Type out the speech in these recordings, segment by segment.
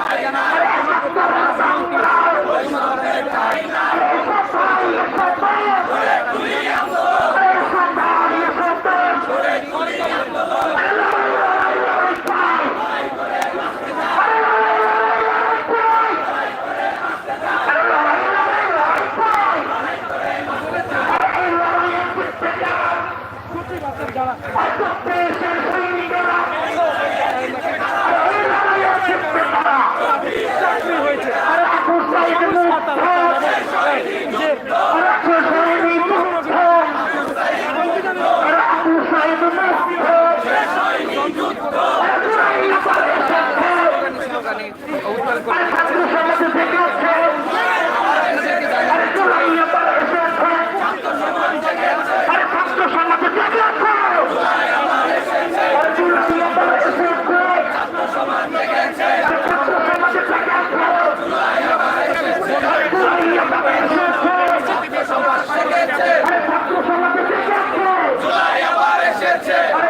నాయనా Abre, gente!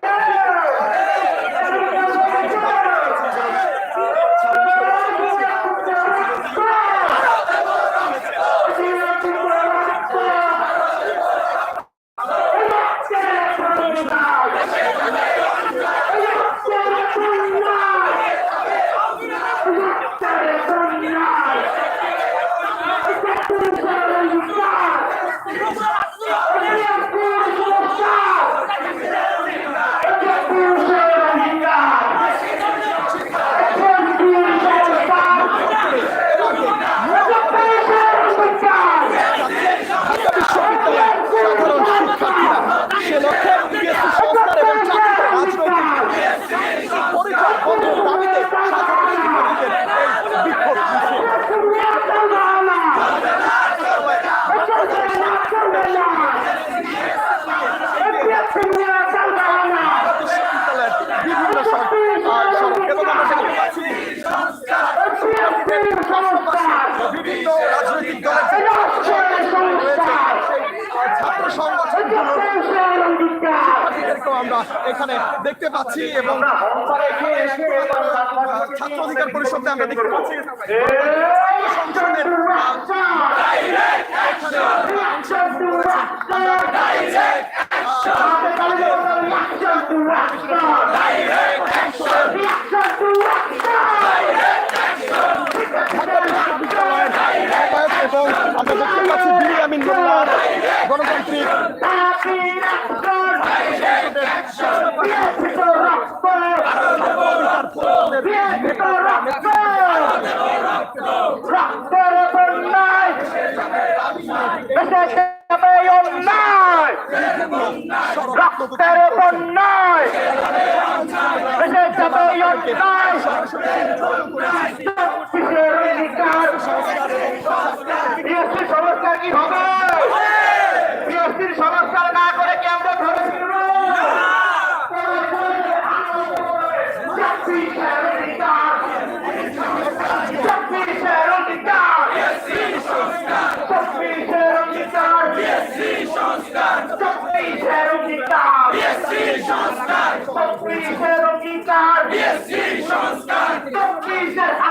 লক্ষ্যে BSc সংস্কার এবং চাকরিতে রাজনৈতিক পরিচয় বন্ধের দাবিতে সাধারণ শিক্ষার্থীদের এই বিক্ষোভ মিছিল। বিশ্ববিদ্যালয়ের বিভিন্ন সড়ক আহ, সড়ক এবং আমরা দেখতে পাচ্ছি বিভিন্ন রাজনৈতিক আমরা এখানে দেখতে পাচ্ছি এবং ছাত্র অধিকার পরিষদে আমরা দেখতে পাচ্ছি সংগঠনের আহ, আহ্বায়ক এবং আমরা দেখতে পাচ্ছি কিসের অধিকার বিএসসির সংস্কার কি হবে বিএসসির সংস্কার না করে কি আমরা ঘরে ফিরব কিসের অধিকার কিসের অধিকার কিসের অধিকার কিসের অধিকার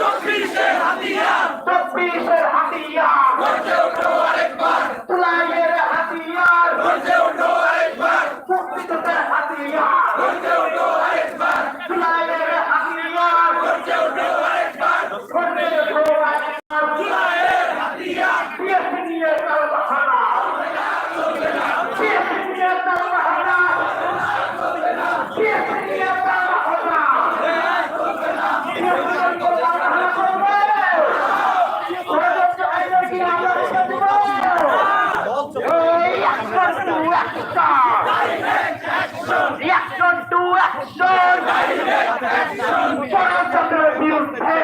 চব্বিশের অঙ্গীকার চব্বিশের হাতিয়ার করতে ওঠো আরেকবার চব্বিশের হাতিয়ার তুলাইয়ের হাতিয়ার মুক্তিযুদ্ধের হাতিয়ার তুলাইয়ের হাতিয়ার করতে ওঠো আরেকবার বিএসপি নিয়ে তার বাহানা বিএসপি নিয়ে তার বাহানা বিএসপি নিয়ে তার বাহানা Reaction to action! ষড়যন্ত্রের বিরুদ্ধে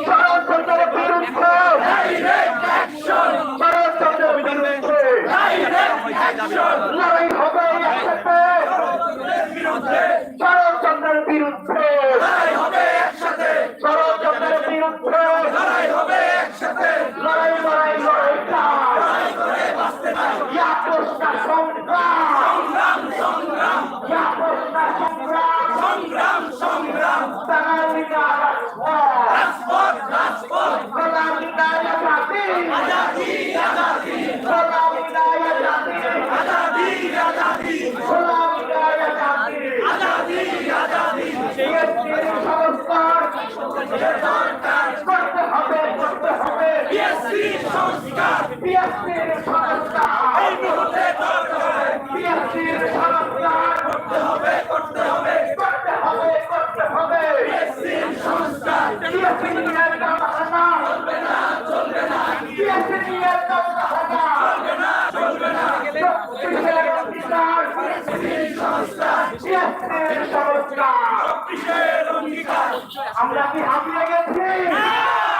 ষড়যন্ত্রের বিরুদ্ধে ষড়যন্ত্রের বিরুদ্ধে লড়াই হবে একসাথে ষড়যন্ত্রের বিরুদ্ধে ষড়যন্ত্রের বিরুদ্ধে লড়াই লড়াই লড়াই চাই ইয়াপসটা সংগ্রাম ইয়াপসটা সংগ্রাম বাঙালিরা রাজপথ বাঙালিরা আজাদি বাঙালিরা আজাদি বাঙালিরা আজাদি বিএসপির সংস্কার করতে হবে করতে বিএসপির সংস্কার। বিএসপির সংস্কার করতে হবে করতে হবে করতে হবে। করতে হবে বিএসপি নিয়ে একটা চলবে না চলবে না। বিএসপি নিয়ে একটা চলবে না চলবে না। কিসের অঙ্গীকার বিএসপির সংস্কার আমরা কি হারিয়ে গেছি? আমরা কি ক্লান্ত হয়ে!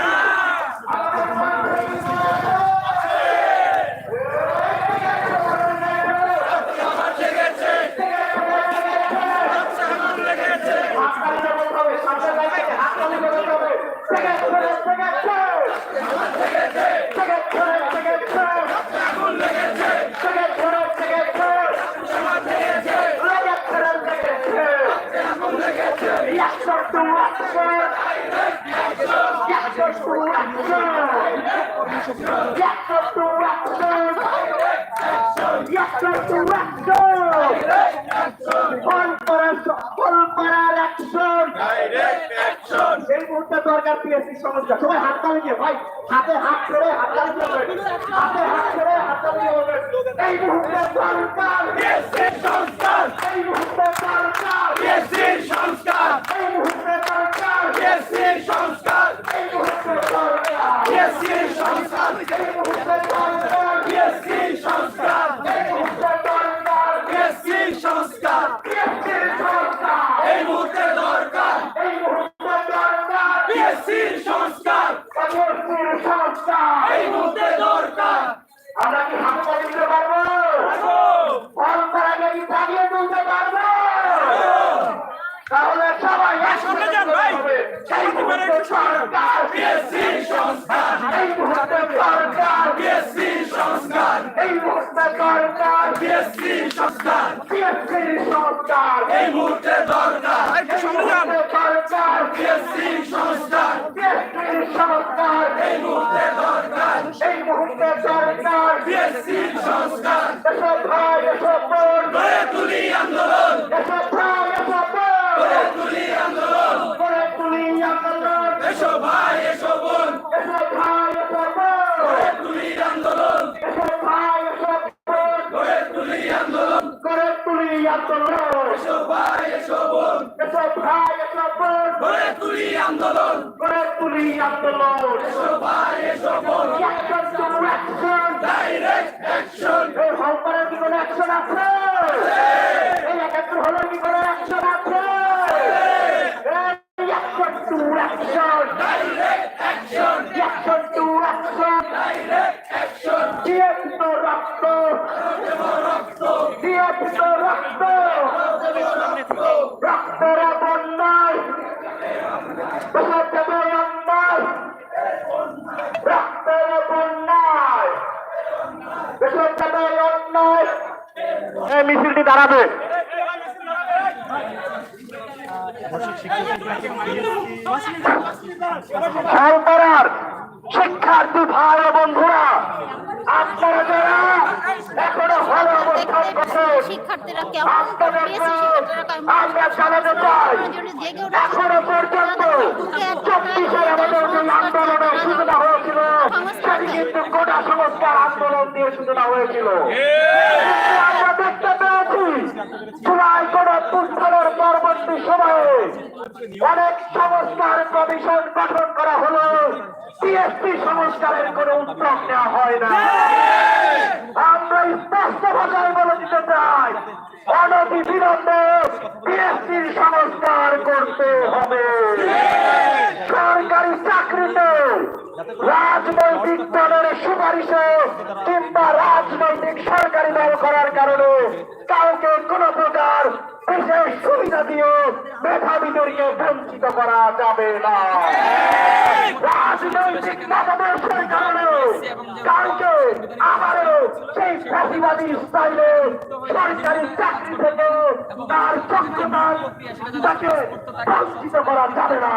আমাদের মন ভেঙে গেছে। হাত তালি দিয়ে বলতে হবে, সামনে লাইনে হাত তালি দিয়ে বলতে হবে। থেকে ধরে, থেকে ধরে। থেকে ধরে, থেকে ধরে। থেকে ধরে, থেকে ধরে। লেগে ধরে, লেগে ধরে। Reaction to action. Reaction to action. Reaction to action. Reaction to action. ফল করার ফল করার অ্যাকশন এই মুহূর্তে সমস্যা সবাই হাত তালি দিয়ে ভাই হাতে হাত ছেড়ে হাত তালি দিয়ে বলবেন। হাতে হাত ছেড়ে হাত তালি দিয়ে বলবেন। এই মুহূর্তে দরকার সংস্কার। এই মুহূর্তে দরকার সংস্কার। এই মুহূর্তে দরকার সংস্কার। এই মুহূর্তে দরকার সংস্কার। এই মুহূর্তে দরকার সংস্কার এই মুহূর্তে দরকার সংস্কার পিএসসির সংস্কার এই মুহূর্তে দরকার এই মুহূর্তে দরকার বিএসসির পিএসসির সংস্কার এই মুহূর্তে দরকার। আমরা কি হাতে দিতে পারব? ফল করা কি চালিয়ে তুলতে পারব? তাহলে সবাই একসাথে হবে। এই মুহূর্তে সরকার। বিএসসির সংস্কার। এই মুহূর্তে সরকার। বিএসসির সংস্কার। এই মুহূর্তে সরকার। বিএসসির সংস্কার। পিএসসির সংস্কার। এই মুহূর্তে দরকার। সরকার বিএসসির সংস্কার পিএসসির সংস্কার এই মুহূর্তে দরকার। এই মুহূর্তে সরকার বিএসসির সংস্কার। এসব ভাই এসব বোন। গড়ে তুলি আন্দোলন। এসব ভাই এসব বোন। গড়ে তুলি আন্দোলন। করে তুলি আন্দোলন। এসো ভাই এসো বোন। এসব ভাই এসব বোন। গড়ে তুলি আন্দোলন। এসব ভাই এসব বোন। গড়ে তুলি আন্দোলন। করে তুলি আন্দোলন। এসো ভাই এসো বোন। এসব ভাই এসব বোন। গড়ে তুলি আন্দোলন। করে তুলি আন্দোলন। এসো ভাই এসো বোন। Action to action direct action এই হলপাড়ার কি কোনো অ্যাকশন আছে? এই একাত্তর হলের কি কোনো অ্যাকশন আছে? অ্যাকশন টু অ্যাকশন দাঁড়াবে। সালপাড়ার শিক্ষার্থী ভাই ও বন্ধুরা আপনারা যারা এখনও ভালো অবস্থান করছেন আমরা জানাতে চাই এখনও পর্যন্ত চব্বিশের আমাদের যে আন্দোলনের সূচনা হয়েছিল সেটি কিন্তু গোটা সংস্কার আন্দোলন দিয়ে সূচনা হয়েছিল। আমরা দেখতে পেয়েছি। জুলাই গণপুস্থানের পরবর্তী সময়ে অনেক সংস্কার কমিশন গঠন করা হলো। পিএসপি সংস্কারের কোনো উদ্যোগ নেওয়া হয় না। আমরা স্পষ্ট ভাষায় বলে দিতে চাই অনতি বিলম্বে পিএসসির সংস্কার করতে হবে। সরকারি চাকরিতে রাজনৈতিক দলের সুপারিশে কিংবা রাজনৈতিক সরকারি দল করার কারণে কাউকে কোন প্রকার বিশেষ সুবিধা দিয়ে মেধাবীদেরকে বঞ্চিত করা যাবে না। রাজনৈতিক মতাদর্শের কারণে কাউকে আবারও সেই ফাঁসিবাদী স্টাইলে সরকারি চাকরি থেকে তার যোগ্যতা তাকে বঞ্চিত করা যাবে না।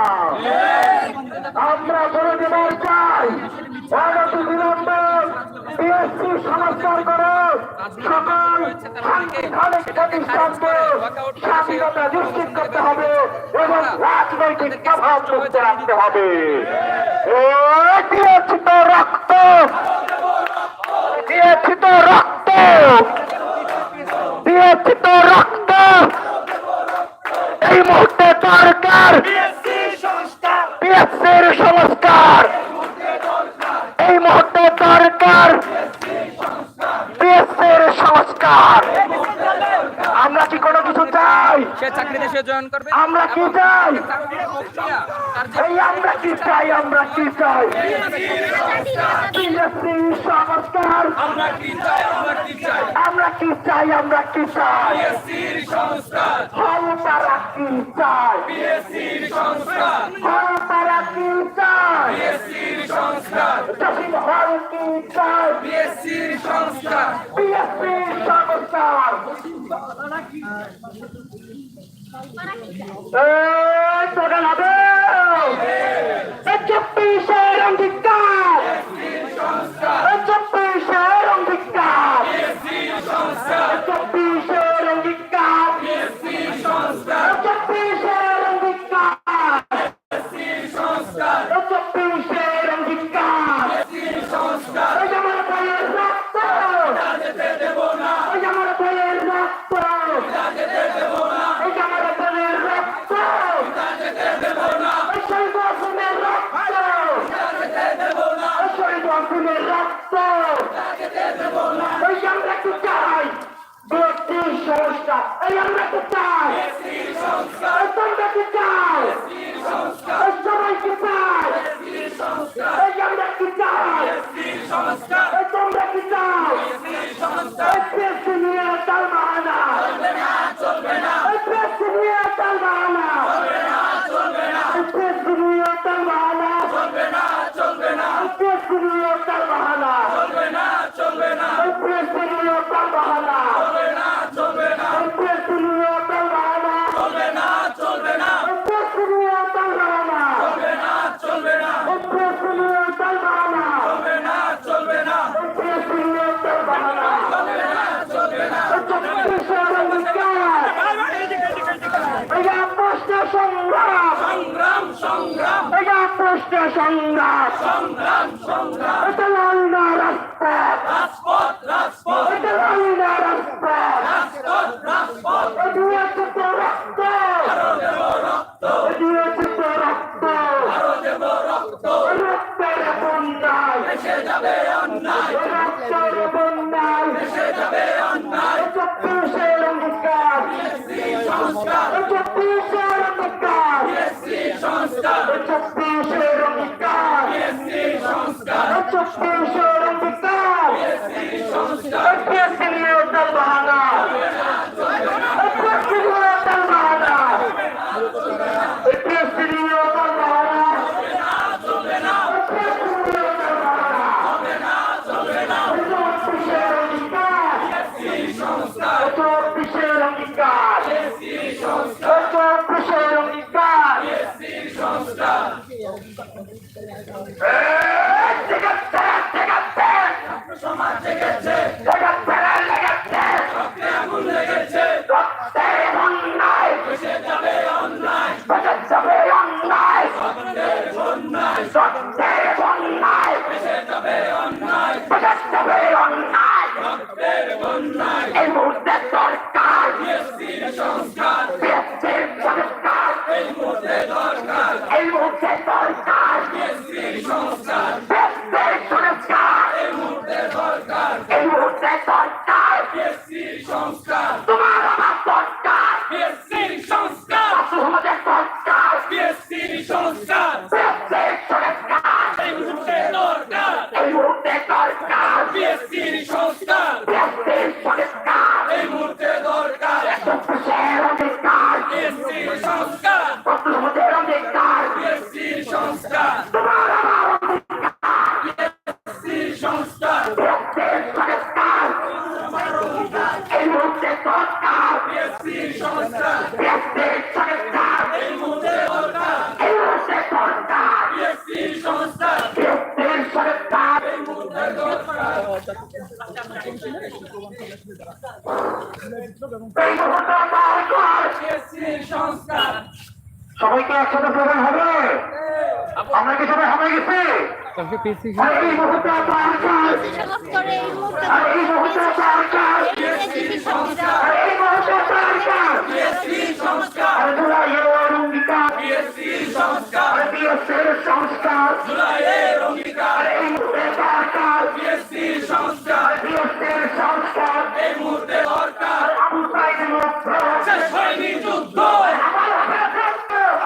আমরা বলে দেবার চাই অনতি বিলম্বে বিএসসি সংস্কার করে সকল সাংবিধানিক প্রতিষ্ঠানকে স্বাধীনতা নিশ্চিত করতে হবে এবং রাজনৈতিক প্রভাব মুক্ত রাখতে হবে। রক্ত রক্ত রক্ত। এই মুহূর্তে পিএসসির সংস্কার এই মুহূর্তে দরকার পিএসসির সংস্কার আমরা কি কোনো কিছু চাই সে চাকরিতে সে জয়েন করবে? আমরা কি চাই? এই আমরা কি চাই? আমরা কি চাই? সংস্কার। আমরা কি চাই? আমরা কি চাই? আমরা কি চাই? আমরা কি চাই? সংস্কার। হল তারা কি চাই সংস্কার। হল তারা কি চাই সংস্কার। হল কি চাই সংস্কার। পিএসসি সংস্কার। তোরা হবে। চব্বিশের অঙ্গীকার। চব্বিশের অঙ্গীকার। চব্বিশের অঙ্গীকার। চব্বিশের অঙ্গীকার। চব্বিশের অঙ্গীকার। আমার ভাইয়ের রক্ত। আমার ভাইয়ের রক্ত। তোমরা কি চাও তোমরা কি চাও সবাই কি চাও আমরা কি চাও তোমরা কি চাও নিয়ে তার বাহানা নিয়ে তার বাহানা নিয়ে তার বাহানা নিয়ে তার বাহানা রাষ্ট্র সংগ্রাম। এটা লাল না রাজপথ এটা লাল না রাজপথ এটি হচ্ছে তো রক্ত। এটি হচ্ছে তো রক্ত। রক্তের বন্যায় রক্তের বন্যায় এটা সংস্কার। চব্বিশের অঙ্গীকার সংস্কার। চব্বিশের অঙ্গীকার সংস্কার। বাহানা বাহানা সংস্থা সমাজ লেগেছে আগুন লেগেছে বসে যাবে অন্যায় বসে যাবে অন্যায় সত্যের অন্যায় সত্যের অন্যায় বসে যাবে অন্যায় বসে যাবে অন্যায় সত্যের অন্যায় এই মুহূর্তে সরকার সংস্থা ফেসির সবাইকে একসাথে প্রদান হবে। আমরা কি সবাই হবে গেছে? তাকে পেয়েছি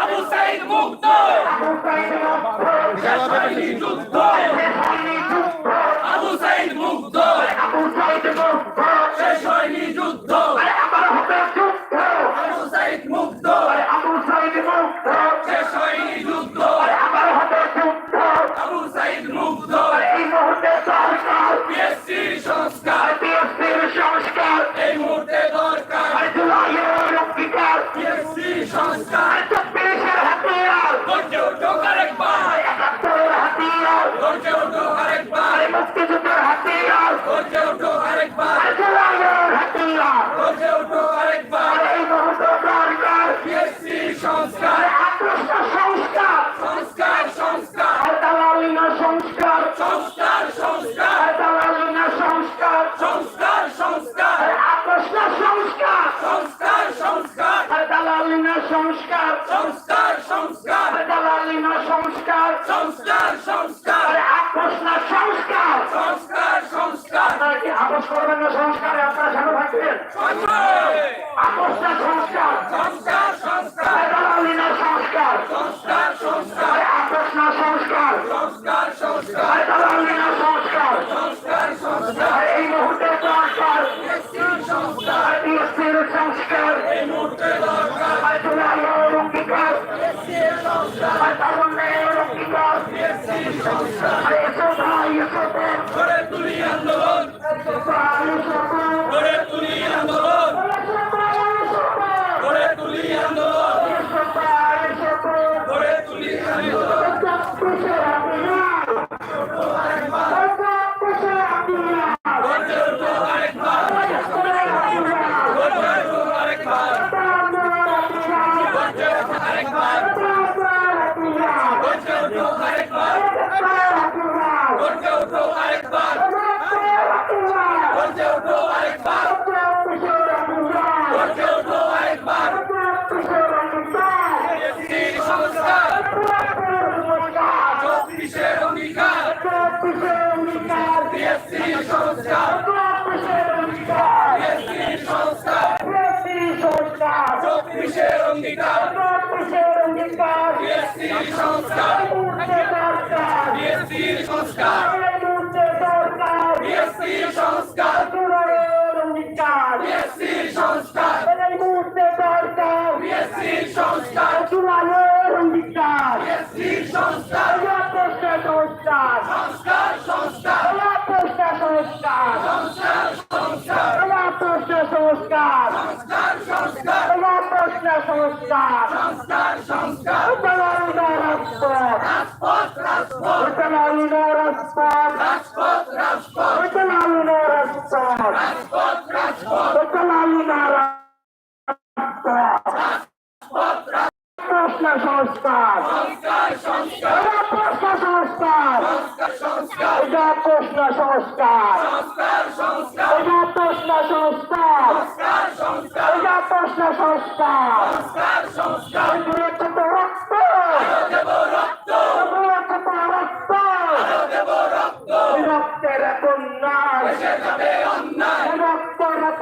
আবু সাইদ মুক্ত আবু সাইদ মুক্ত শেষ যুদ্ধ আবু সাইদ মুক্ত আবু সাইদ মুক্ত শেষ হয়নি যুদ্ধ আরে আমার হবে যুদ্ধ আবু সাইদ মুক্ত আরে আবু সাইদ মুক্ত শেষ হয়নি যুদ্ধ। গর্জে ওঠো আরেকবার আরে মুক্তিযুদ্ধের হাতিয়ার গর্জে ওঠো আরেকবার আরে জুলাইয়ের হাতিয়ার গর্জে ওঠো আরেকবার আরে এই মহাসরকার বিএসসি সংস্কার One more! চব্বিশের অঙ্গীকার। চব্বিশের অঙ্গীকার। সংস্কার সংস্কার সংস্কার সংস্কার সংস্কার সংস্কার সংস্কার সংস্কার সংস্কার। সংস্কার সংস্কার। সংস্কার। সংস্কার সংস্কার। সংস্কার। সংস্কার সংস্কার। সংস্কার। সংস্কার। সংস্কার প্রশ্ন সংস্কার এটা প্রশ্ন সংস্কার এটা প্রশ্ন সংস্কার এটা প্রশ্ন সংস্কার রক্ত। রক্ত। রক্তের কন্যা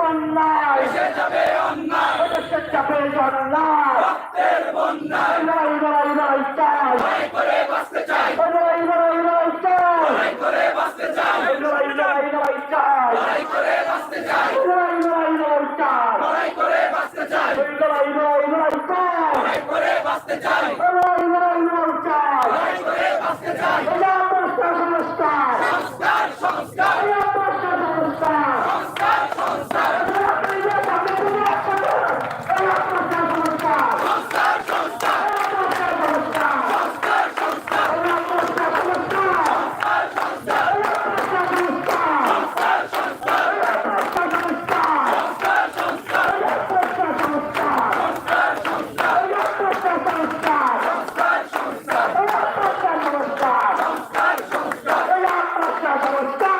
রক্তের কন্যায় সে যাবে অন্যায়। এদেশে চাপে জন্নায় রক্তের বন্যায়। লড়াই লড়াই লড়াই চাই। লড়াই করে বাঁচতে চাই। লড়াই লড়াই লড়াই চাই। লড়াই করে বাঁচতে চাই। লড়াই লড়াই লড়াই চাই। লড়াই করে বাঁচতে চাই। লড়াই লড়াই লড়াই চাই। লড়াই করে বাঁচতে চাই। লড়াই লড়াই লড়াই চাই। লড়াই করে বাঁচতে চাই। লড়াই লড়াই লড়াই চাই। লড়াই করে বাঁচতে চাই। What God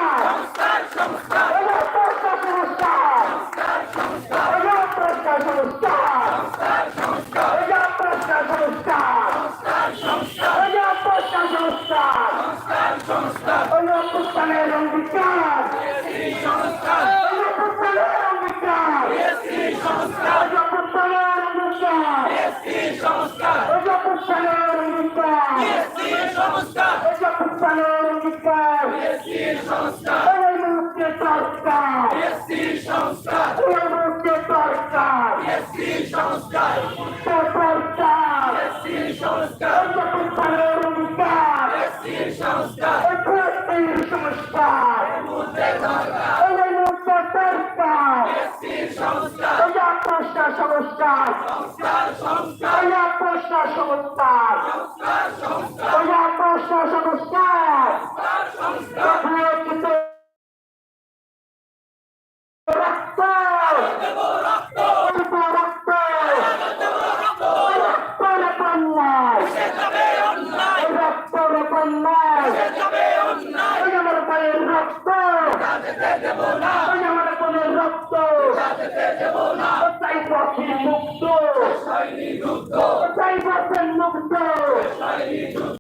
সংস্কার মুক্তি সরকার এসসি সংস্কার মুক্তি সরকার এসসি সংস্কার সরকার এসসি সংস্কার সংস্কার এসসি সংস্কার সংস্কার মুক্তি সরকার সংস্কার সংস্কার সংস্কার সংস্কার সংস্কার সংস্কার আমার বোনের রক্ত। চাইব কি মুক্ত? চাইব মুক্ত?